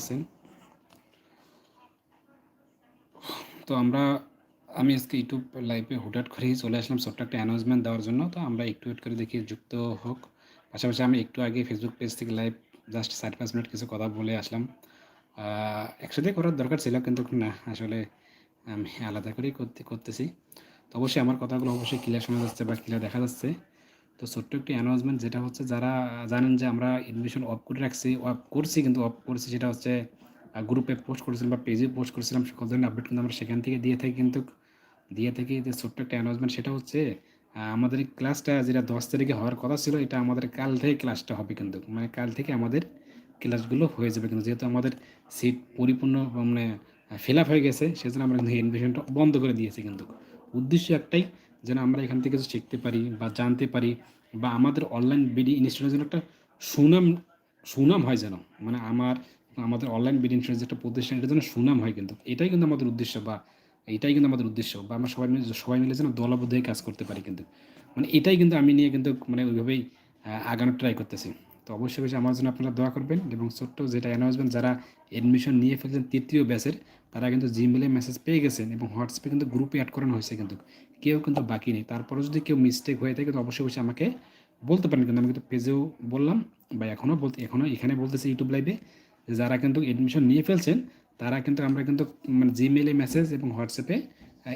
আছেন। তো আমরা, আমি আজকে ইউটিউব লাইভে হুটহাট করেই চলে আসলাম ছোট্ট একটা অ্যানাউন্সমেন্ট দেওয়ার জন্য। তো আমরা একটু ওয়েট করে দেখি, যুক্ত হোক। পাশাপাশি আমি একটু আগে ফেসবুক পেজ থেকে লাইভ জাস্ট চার পাঁচ মিনিট কিছু কথা বলে আসলাম। একসাথে করার দরকার ছিল, কিন্তু না, আসলে আমি আলাদা করেই করতে, করতেছি। তো অবশ্যই আমার কথাগুলো অবশ্যই ক্লিয়ার শোনা যাচ্ছে বা ক্লিয়ার দেখা যাচ্ছে। তো ছোট্ট একটি অ্যানাউন্সমেন্ট যেটা হচ্ছে যারা জানেন যে আমরা এডমিশন অফ করে রাখছি অফ করছি কিন্তু অফ করছি সেটা হচ্ছে গ্রুপে পোস্ট করেছিলাম বা পেজে পোস্ট করেছিলাম, সকল ধরনের আপডেট কিন্তু আমরা সেখান থেকে দিয়ে থাকি কিন্তু, দিয়ে থাকি যে ছোট্ট একটা অ্যানাউন্সমেন্ট সেটা হচ্ছে আমাদের ক্লাসটা যেটা দশ তারিখে হওয়ার কথা ছিল, এটা আমাদের কাল থেকে ক্লাসটা হবে কিন্তু মানে কাল থেকে আমাদের ক্লাসগুলো হয়ে যাবে কিন্তু, যেহেতু আমাদের সিট পরিপূর্ণ মানে ফিল আপ হয়ে গেছে, সেজন্য আমরা কিন্তু এডমিশনটা বন্ধ করে দিয়েছি কিন্তু। উদ্দেশ্য একটাই, যেন আমরা এখান থেকে কিছু শিখতে পারি বা জানতে পারি বা আমাদের অনলাইন বিডি ইনস্টিটিউটের জন্য একটা সুনাম সুনাম হয় যেন। মানে আমার, আমাদের অনলাইন বিডি ইনস্টিটিউট একটা প্রতিষ্ঠান এটা যেন সুনাম হয় কিন্তু। এটাই কিন্তু আমাদের উদ্দেশ্য বা এটাই কিন্তু আমাদের উদ্দেশ্য বা আমরা সবাই মিলে সবাই মিলে যেন দলবদ্ধ হয়ে কাজ করতে পারি কিন্তু। মানে এটাই কিন্তু আমি নিয়ে কিন্তু মানে ওইভাবেই আগানোর ট্রাই করতেছি। তো অবশ্যই অবশ্যই আমার জন্য আপনারা দোয়া করবেন এবং ছোট্ট যেটা অ্যানাউন্সমেন্ট যারা এডমিশন নিয়ে ফেলছেন তৃতীয় ব্যাচের তারা কিন্তু জিমেলে মেসেজ পেয়ে গেছেন এবং হোয়াটসঅ্যাপে কিন্তু গ্রুপে অ্যাড করানো হয়েছে কিন্তু। কেউ কিন্তু বাকি নেই। তারপরে যদি কেউ মিস্টেক হয়ে থাকে, তো অবশ্যই অবশ্যই আমাকে বলতে পারেন। কিন্তু আমি কিন্তু পেজেও বললাম বা এখনও বলতে এখনও এখানে বলতেছি ইউটিউব লাইভে যারা কিন্তু এডমিশন নিয়ে ফেলছেন, তারা কিন্তু আমরা কিন্তু মানে জিমেলে মেসেজ এবং হোয়াটসঅ্যাপে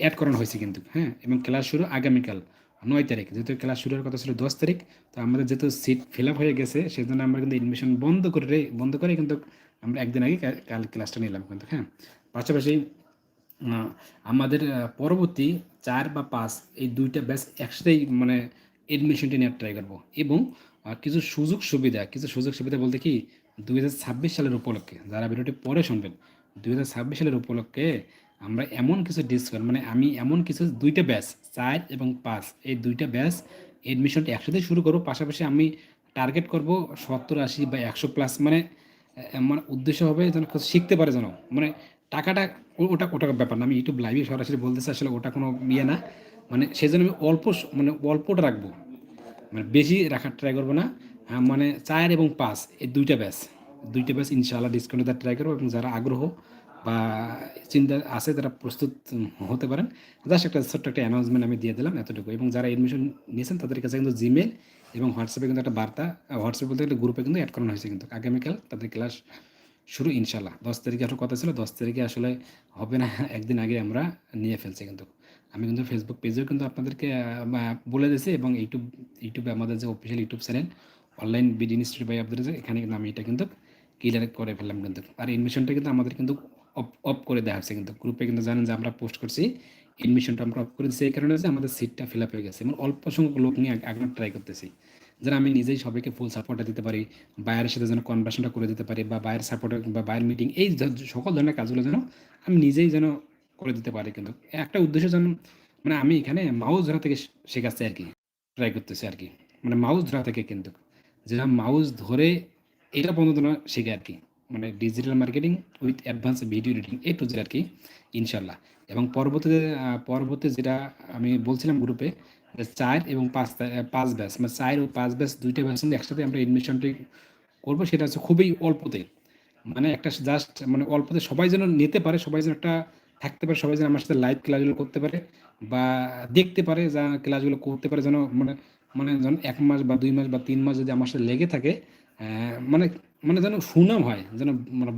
অ্যাড করানো হয়েছে কিন্তু। হ্যাঁ? এবং ক্লাস শুরু আগামীকাল। নয় তারিখ। যেহেতু ক্লাস শুরু হওয়ার কথা ছিল দশ তারিখ, তো আমাদের যেহেতু সিট ফিল আপ হয়ে গেছে সেই জন্য আমরা কিন্তু এডমিশন বন্ধ করে বন্ধ করে কিন্তু আমরা একদিন আগে কাল ক্লাসটা নিলাম কিন্তু হ্যাঁ। পাশাপাশি আমাদের পরবর্তী চার বা পাঁচ এই দুইটা ব্যাচ একসাথেই মানে এডমিশনটা নেওয়ার ট্রাই করব। এবং কিছু সুযোগ সুবিধা, কিছু সুযোগ সুবিধা বলতে কি, দুই সালের উপলক্ষে, যারা ভিডিওটি পরে শুনবেন, দুই সালের উপলক্ষে আমরা এমন কিছু ডিসকাউন্ট মানে আমি এমন কিছু, দুইটা ব্যাচ চার এবং পাঁচ, এই দুইটা ব্যাচ এডমিশনটা একসাথে শুরু করব। পাশাপাশি আমি টার্গেট করব সত্তর আশি বা একশো প্লাস মানে মানে উদ্দেশ্য হবে যেন শিখতে পারে যেন। মানে টাকাটা ওটা ওটা ব্যাপার না, আমি ইউটিউব লাইভে সরাসরি বলতেছি, আসলে ওটা কোনো ইয়ে না। মানে সেই জন্য আমি অল্প মানে অল্পটা রাখব। মানে বেশি রাখার ট্রাই করব না। মানে চার এবং পাঁচ, এই দুইটা ব্যাচ দুইটা ব্যাচ ইনশাআল্লাহ ডিসকাউন্টে তার ট্রাই করব এবং যারা আগ্রহ বা চিন্তা আছে তারা প্রস্তুত হতে পারেন। জাস্ট একটা ছোট্ট একটা অ্যানাউন্সমেন্ট আমি দিয়ে দিলাম এতটুকু। এবং যারা এডমিশন নিয়েছেন, তাদের কাছে কিন্তু জিমেল এবং হোয়াটসঅ্যাপে কিন্তু একটা বার্তা হোয়াটসঅ্যাপ বলতে একটা গ্রুপে কিন্তু অ্যাড করানো হয়েছে কিন্তু। আগামীকাল তাদের ক্লাস শুরু ইনশাল্লাহ দশ তারিখে একটা কথা ছিল, দশ তারিখে আসলে হবে না, একদিন আগে আমরা নিয়ে ফেলছি কিন্তু। আমি কিন্তু ফেসবুক পেজেও কিন্তু আপনাদেরকে বলে দিয়েছি এবং ইউটিউব, ইউটিউবে আমাদের যে official YouTube channel online BD institute by Abdul এখানে কিন্তু আমি এটা কিন্তু ক্লিয়ার করে ফেললাম কিন্তু। আর এডমিশনটা কিন্তু আমাদের কিন্তু অফ অফ করে দেওয়া হচ্ছে কিন্তু গ্রুপে কিন্তু জানেন যে আমরা পোস্ট করছি এডমিশনটা আমরা অফ করে দিচ্ছি এই কারণে যে আমাদের সিটটা ফিল আপ হয়ে গেছে। এবং অল্প সংখ্যক লোক নিয়ে আগে ট্রাই করতেছি। যেন আমি নিজেই সবাইকে ফুল সাপোর্টটা দিতে পারি বায়ের সাথে যেন কনভার্সনটা করে দিতে পারি বা বায়ের সাপোর্ট বা বায়ের মিটিং এই সকল ধরনের কাজগুলো যেন আমি নিজেই যেন করে দিতে পারি কিন্তু। একটা উদ্দেশ্য যেন মানে আমি এখানে মাউস ধরা থেকে শেখাচ্ছি আর কি ট্রাই করতেছি আর কি। মানে মাউস ধরা থেকে কিন্তু। যেটা মাউস ধরে এটা পর্যন্ত শেখে আর কি। মানে digital marketing with advance video editing A to আর কি ইনশাল্লাহ এবং পরবর্তীতে পরবর্তী যেটা আমি বলছিলাম গ্রুপে চার এবং পাঁচ পাঁচ ব্যাচ মানে চার ও পাঁচ ব্যাচ দুইটা ব্যাচ একসাথে আমরা এডমিশনটি করব, সেটা হচ্ছে খুবই অল্পতে। মানে একটা জাস্ট মানে অল্পতে সবাই যেন নিতে পারে, সবাই যেন একটা থাকতে পারে, সবাই যেন আমার সাথে লাইভ ক্লাসগুলো করতে পারে, বা দেখতে পারে, যা ক্লাসগুলো করতে পারে, যেন মানে মানে যেন এক মাস বা দুই মাস বা তিন মাস যদি আমার সাথে লেগে থাকে মানে মানে যেন সুনাম হয়, যেন মানে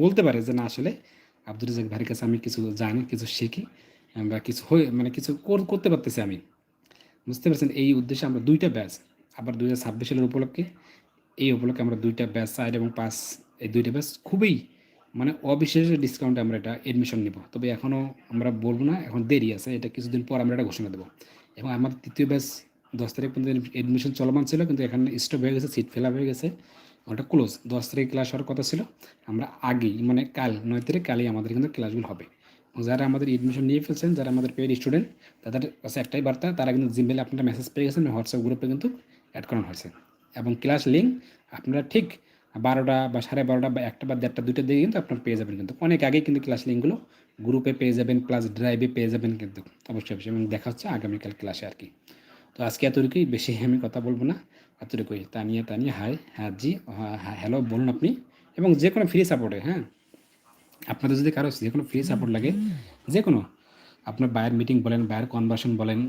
বলতে পারে যে না আসলে আব্দুল রাজাক ভাইয়ের কাছে আমি কিছু জানি, কিছু শিখি বা কিছু হয়ে মানে কিছু করতে পারতেছি আমি। বুঝতে পারছেন? এই উদ্দেশ্যে আমরা দুইটা ব্যাচ, আবার দুই হাজার ছাব্বিশ সালের উপলক্ষে এই উপলক্ষে আমরা দুইটা ব্যাচ, চার এবং পাঁচ, এই দুইটা ব্যাচ খুবই মানে অবিশেষ ডিসকাউন্টে আমরা এটা এডমিশন নিব। তবে এখনও আমরা বলব না, এখন দেরি আছে, এটা কিছুদিন পর আমরা এটা ঘোষণা দেবো। এবং আমার তৃতীয় ব্যাচ দশ তারিখ পর্যন্ত এডমিশন চলমান ছিল, কিন্তু এখানে স্টপ হয়ে গেছে সিট ফেলা হয়ে গেছে। ওটা ক্লোজ দশ তারিখ ক্লাস হওয়ার কথা ছিল। আমরা আগেই মানে কাল, নয় তারিখ কালই আমাদের কিন্তু ক্লাসগুলো হবে। যারা আমাদের এডমিশন নিয়ে ফেলছেন, যারা আমাদের পেড স্টুডেন্ট তাদের কাছে একটাই বার্তা, তারা কিন্তু জিমেলে আপনারা মেসেজ পেয়ে গেছেন হোয়াটসঅ্যাপ গ্রুপে কিন্তু অ্যাড করানো হয়েছে। এবং ক্লাস লিঙ্ক আপনারা ঠিক বারোটা বা সাড়ে বারোটা বা একটা বা দেড়টা দুইটা দিয়ে কিন্তু আপনারা পেয়ে যাবেন কিন্তু। অনেক আগেই কিন্তু ক্লাস লিঙ্কগুলো গ্রুপে পেয়ে যাবেন প্লাস ড্রাইভে পেয়ে যাবেন কিন্তু। অবশ্যই অবশ্যই। এবং দেখা হচ্ছে আগামীকাল ক্লাসে আর কি। তো আজকে এতটুকুই, বেশি আমি কথা বলব না। এতটুকুই তানিয়া তানিয়া, হাই হ্যাঁ জি হ্যাঁ হ্যালো, বলুন আপনি। এবং যে কোনো ফ্রি সাপোর্টে হ্যাঁ? আপনাদের যদি কারও যে কোনো ফ্রি সাপোর্ট লাগে, যে কোনো, আপনার বায়ের মিটিং বলেন, বায়ের কনভার্সন বলেন,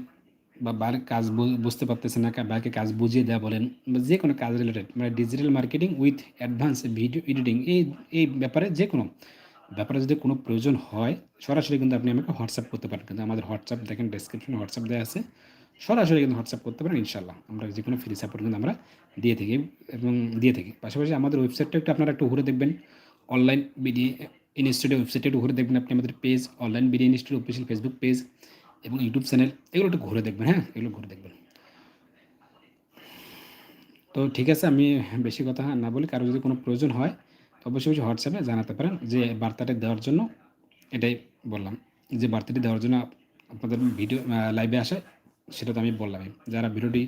বা বায়ের কাজ বুঝতে পারতেছেন না, বায়কে কাজ বুঝিয়ে দেওয়া বলেন, বা যে কোনো কাজ রিলেটেড মানে digital marketing with advance video editing এই এই ব্যাপারে যে কোনো, ব্যাপারে যদি কোনো প্রয়োজন হয়, সরাসরি কিন্তু আপনি আমাকে হোয়াটসঅ্যাপ করতে পারেন। কিন্তু আমাদের হোয়াটসঅ্যাপ দেখেন ডেসক্রিপশনে হোয়াটসঅ্যাপ দেওয়া আছে। সরাসরি কিন্তু হোয়াটসঅ্যাপ করতে পারেন ইনশাল্লাহ আমরা যে কোনো ফ্রি সাপোর্ট কিন্তু আমরা দিয়ে থাকি এবং দিয়ে থাকি। পাশাপাশি আমাদের ওয়েবসাইটটা একটু আপনারা একটু ঘুরে দেখবেন। অনলাইন বিডি ইনস্টিটিউট ওয়েবসাইটে একটু ঘুরে দেখবেন আপনি, আমাদের page online BD institute official Facebook page এবং ইউটিউব চ্যানেল এগুলো একটু ঘুরে দেখবেন হ্যাঁ? এগুলো ঘুরে দেখবেন। তো ঠিক আছে, আমি বেশি কথা না বলি কারও যদি কোনো প্রয়োজন হয়, তো অবশ্যই অবশ্যই হোয়াটসঅ্যাপে জানাতে পারেন যে বার্তাটা দেওয়ার জন্য, এটাই বললাম। যে বার্তাটি দেওয়ার জন্য আপনাদের ভিডিও লাইভে আসে সেটা তো আমি বললামই। যারা ভিডিওটি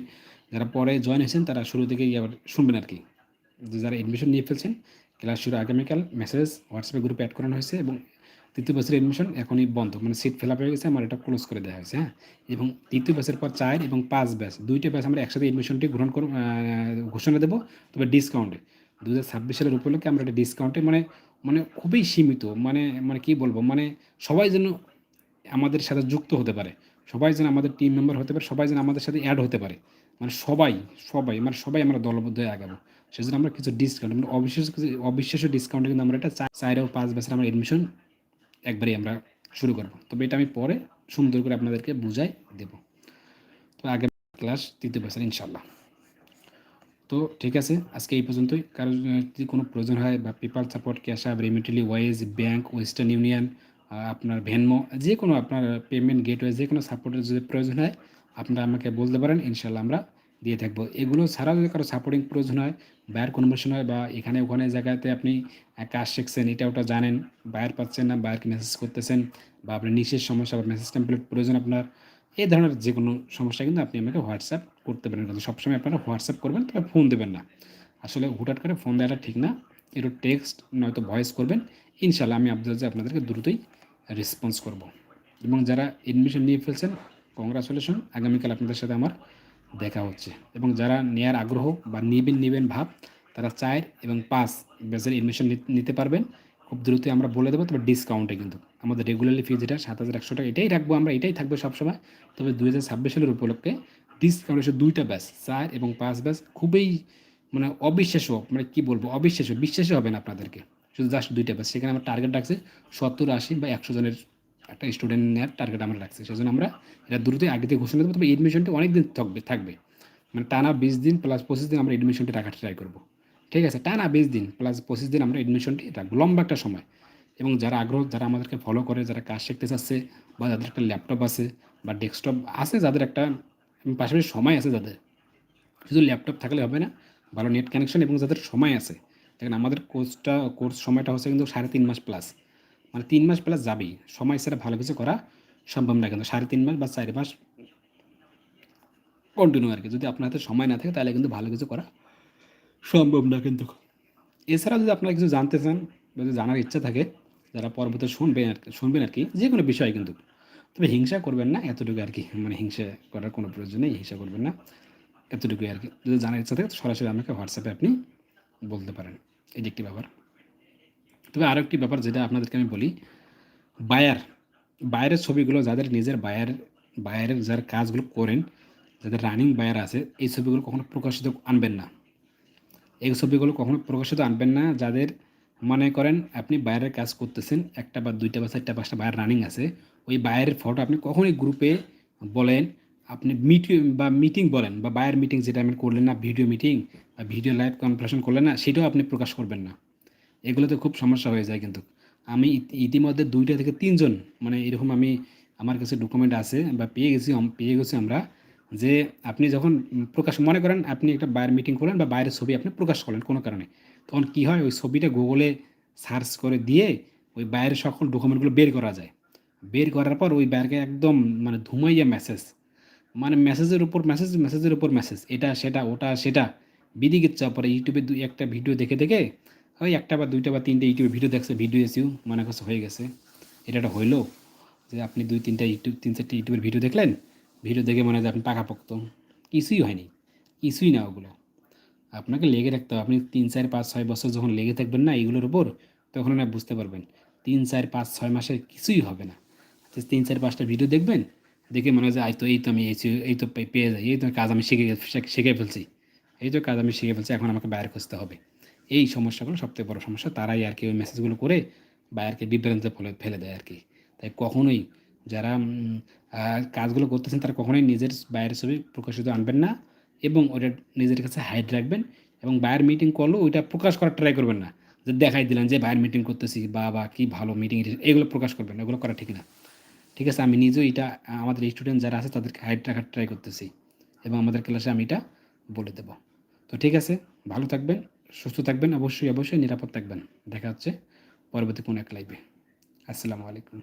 যারা পরে জয়েন হয়েছেন তারা শুরু থেকেই আবার শুনবেন আর কি। যারা এডমিশন নিয়ে ফেলছেন ক্লাস শুরু আগামীকাল মেসেজ হোয়াটসঅ্যাপে গ্রুপে অ্যাড করানো হয়েছে এবং তৃতীয় বছরের এডমিশন এখনই বন্ধ। মানে সিট ফিল আপ হয়ে গেছে আমার এটা ক্লোজ করে দেওয়া হয়েছে হ্যাঁ? এবং তৃতীয় ব্যাচের পর চার এবং পাঁচ ব্যাচ দুইটা ব্যাচ আমরা একসাথে এডমিশনটি গ্রহণ আহ, ঘোষণা দেবো তবে ডিসকাউন্টে দু হাজার ছাব্বিশ সালের উপলক্ষে আমরা এটা ডিসকাউন্টে মানে মানে খুবই সীমিত মানে মানে কি বলব মানে সবাই যেন আমাদের সাথে যুক্ত হতে পারে। সবাই যেন আমাদের টিম মেম্বার হতে পারে, সবাই যেন আমাদের সাথে অ্যাড হতে পারে। মানে সবাই সবাই মানে সবাই আমরা দলবদ্ধ হয়ে আগাবো। সেজন্য আমরা কিছু ডিসকাউন্ট মানে অবিশ্বাস অবিশ্বাস্য ডিসকাউন্টে কিন্তু আমরা এটা চার ও পাঁচ বছর আমরা এডমিশন একবারেই আমরা শুরু করব। তবে এটা আমি পরে সুন্দর করে আপনাদেরকে বুঝাই দেব। তো আগে ক্লাস তৃতীয় বছর ইনশাল্লাহ তো ঠিক আছে, আজকে এই পর্যন্তই। কারও যদি কোনো প্রয়োজন হয় বা paper support Cash App Remitly Wise bank Western Union আপনার ভেনমো যে কোনো আপনার পেমেন্ট গেটওয়ে যে কোনো সাপোর্টের যদি প্রয়োজন হয়, আপনারা আমাকে বলতে পারেন ইনশাল্লাহ আমরা দিয়ে থাকব। এগুলো ছাড়াও যদি কারও সাপোর্টিং প্রয়োজন হয় বায়ার কনভার্সন হয় বা এখানে ওখানে জায়গাতে আপনি কাজ শিখছেন এটা ওটা জানেন বায়ার পাচ্ছেন না বায়ারকে মেসেজ করতেছেন বা আপনার নিচের সমস্যা বা মেসেজ টেমপ্লেট প্রয়োজন আপনার এই ধরনের যে কোনো সমস্যা কিন্তু আপনি আমাকে হোয়াটসঅ্যাপ করতে পারেন। কিন্তু সবসময় আপনারা হোয়াটসঅ্যাপ করবেন তবে ফোন দেবেন না। আসলে হুটহাট করে ফোন দেওয়াটা ঠিক না। একটু টেক্সট নয়তো ভয়েস করবেন ইনশাল্লাহ আমি আপনাদের আপনাদেরকে দ্রুতই রেসপন্স করব। এবং যারা এডমিশন নিয়ে ফেলছেন কংগ্রাচুলেশন আগামীকাল আপনাদের সাথে আমার দেখা হচ্ছে। এবং যারা নেয়ার আগ্রহ বা নিবেন নিবেন ভাব, তারা চার এবং পাঁচ ব্যাচের এডমিশন নিতে পারবেন। খুব দ্রুতই আমরা বলে দেবো, তবে ডিসকাউন্টে কিন্তু। আমাদের রেগুলারলি ফি যেটা, সাত হাজার একশো টাকা, এটাই রাখব আমরা, এটাই থাকবে সবসময়। তবে দু হাজার ছাব্বিশ সালের উপলক্ষে ডিসকাউন্ট এসে দুইটা ব্যাচ চার এবং পাঁচ ব্যাচ খুবই মানে অবিশ্বাস্য মানে কি বলব, অবিশ্বাস্য, বিশ্বাসই হবে না আপনাদেরকে। শুধু জাস্ট দুইটা ব্যাচ সেখানে আমার টার্গেট রাখছে সত্তর, আশি বা একশো জনের একটা স্টুডেন্ট নেওয়ার টার্গেট আমরা রাখছি। সেজন্য আমরা এটা দ্রুতই আগে থেকে ঘোষণা দেবো তবে এডমিশনটা অনেক দিন থাকবে থাকবে। মানে টানা বিশ দিন প্লাস পঁচিশ দিন আমরা এডমিশনটি রাখার ট্রাই করব। ঠিক আছে? টানা বিশ দিন প্লাস পঁচিশ দিন আমরা এডমিশনটি রাখব লম্বা একটা সময়। এবং যারা আগ্রহ, যারা আমাদেরকে ফলো করে, যারা কাজ শিখতে চাচ্ছে বা যাদের একটা ল্যাপটপ আছে বা ডেস্কটপ আছে, যাদের একটা, পাশাপাশি সময় আছে যাদের। শুধু ল্যাপটপ থাকলে হবে না ভালো নেট কানেকশন এবং যাদের সময় আছে। দেখেন আমাদের কোর্সটা কোর্স সময়টা হচ্ছে কিন্তু সাড়ে তিন মাস প্লাস মানে তিন মাস প্লাস যাবেই। সময় ছাড়া ভালো কিছু করা সম্ভব না কিন্তু সাড়ে তিন মাস বা চার মাস কন্টিনিউ আর কি। যদি আপনার হাতে সময় না থাকে তাহলে কিন্তু ভালো কিছু করা সম্ভব না কিন্তু। এছাড়া যদি আপনারা কিছু জানতে চান যদি জানার ইচ্ছা থাকে, যারা পরবর্তী শুনবেন আর কি, শুনবেন আর কি, যে কোনো বিষয় কিন্তু। তবে হিংসা করবেন না, এতটুকু আর কি। মানে হিংসা করার কোনো প্রয়োজন নেই, হিংসা করবেন না। এতটুকুই আর কি। যদি জানার ইচ্ছা থাকে সরাসরি আমাকে হোয়াটসঅ্যাপে আপনি বলতে পারেন। এই যে একটি ব্যাপার। তবে আরও একটি ব্যাপার যেটা আপনাদেরকে আমি বলি বায়ার বাইরের ছবিগুলো যাদের নিজের বায়ার বায়ারের যার কাজগুলো করেন, যাদের রানিং বায়ার আছে, এই ছবিগুলো কখনো প্রকাশিত আনবেন না। এই ছবিগুলো কখনো প্রকাশিত আনবেন না। যাদের মনে করেন আপনি বাইরের কাজ করতেছেন, একটা বা দুইটা বা চারটা, পাঁচটা বাইরে রানিং আছে, ওই বাইরের ফটো আপনি কখনোই গ্রুপে বলেন আপনি মিটিং বা মিটিং বলেন, বা বায়ের মিটিং যেটা আপনি করলেন না ভিডিও মিটিং বা ভিডিও লাইভ কনফারেন্স করলেন না, সেটাও আপনি প্রকাশ করবেন না। এগুলোতে খুব সমস্যা হয়ে যায় কিন্তু। আমি ইতিমধ্যে দুইটা থেকে তিনজন মানে এরকম আমি, আমার কাছে ডকুমেন্ট আছে, বা পেয়ে গেছি পেয়ে গেছি আমরা, যে আপনি যখন প্রকাশ, মনে করেন আপনি একটা বাইরের মিটিং করলেন, বা বাইরের ছবি আপনি প্রকাশ করলেন কোনো কারণে। তখন কি হয়? ওই ছবিটা গুগলে সার্চ করে দিয়ে ওই বাইরের সকল ডকুমেন্টগুলো বের করা যায়। বের করার পর ওই বাইরকে একদম মানে ধুমাইয়া মেসেজ মানে মেসেজের উপর মেসেজ মেসেজের উপর মেসেজ এটা, সেটা, ওটা, সেটা। বিদিকে পরে ইউটিউবে দুই একটা ভিডিও দেখে দেখে ওই একটা বা দুইটা বা তিনটে ইউটিউবে ভিডিও দেখছে, ভিডিও এসিও মনে করছে হয়ে গেছে। এটা একটা হইল যে আপনি দুই তিনটা ইউটিউব, তিন চারটে ইউটিউবের ভিডিও দেখলেন, ভিডিও দেখে মনে হয় আপনি পাকাপোক্ত কিছুই হয়নি। কিছুই না ওগুলো। আপনাকে লেগে রাখতে হবে। আপনি তিন, চার, পাঁচ, ছয় বছর যখন লেগে থাকবেন না এইগুলোর উপর, তখন না বুঝতে পারবেন। তিন, চার, পাঁচ, ছয় মাসের কিছুই হবে না। আচ্ছা তিন, চার, পাঁচটা ভিডিও দেখবেন দেখে মনে হয় যে তো এই তো আমি এই এই তো পেয়ে যাই এই তো কাজ আমি শিখে শিখে- ফেলছি এই তো কাজ আমি শিখে ফেলছি এখন আমাকে বাইরে খুঁজতে হবে। এই সমস্যাগুলো সবথেকে বড় সমস্যা। তারাই আর কি ওই মেসেজগুলো করে বাইরকে বিভ্রান্তে ফেলে ফেলে দেয় আর কি। তাই কখনোই যারা কাজগুলো করতেছেন, তারা কখনোই নিজের বাইরের ছবি প্রকাশিত আনবেন না এবং ওটা নিজের কাছে হাইড রাখবেন এবং বাইরের মিটিং করলেও ওইটা প্রকাশ করার ট্রাই করবেন না। যে দেখাই দিলেন যে বাইরের মিটিং করতেছি, বা বা, কী ভালো মিটিং এগুলো প্রকাশ করবেন এগুলো করা ঠিক না। ঠিক আছে, আমি নিজেও এটা, আমাদের স্টুডেন্ট যারা আছে, তাদেরকে হাইড রাখার ট্রাই করতেছি এবং আমাদের ক্লাসে আমি এটা বলে দেব। তো ঠিক আছে, ভালো থাকবেন, সুস্থ থাকবেন, অবশ্যই অবশ্যই নিরাপদ থাকবেন। দেখা হচ্ছে পরবর্তী কোনো এক লাইভে আসসালামু আলাইকুম।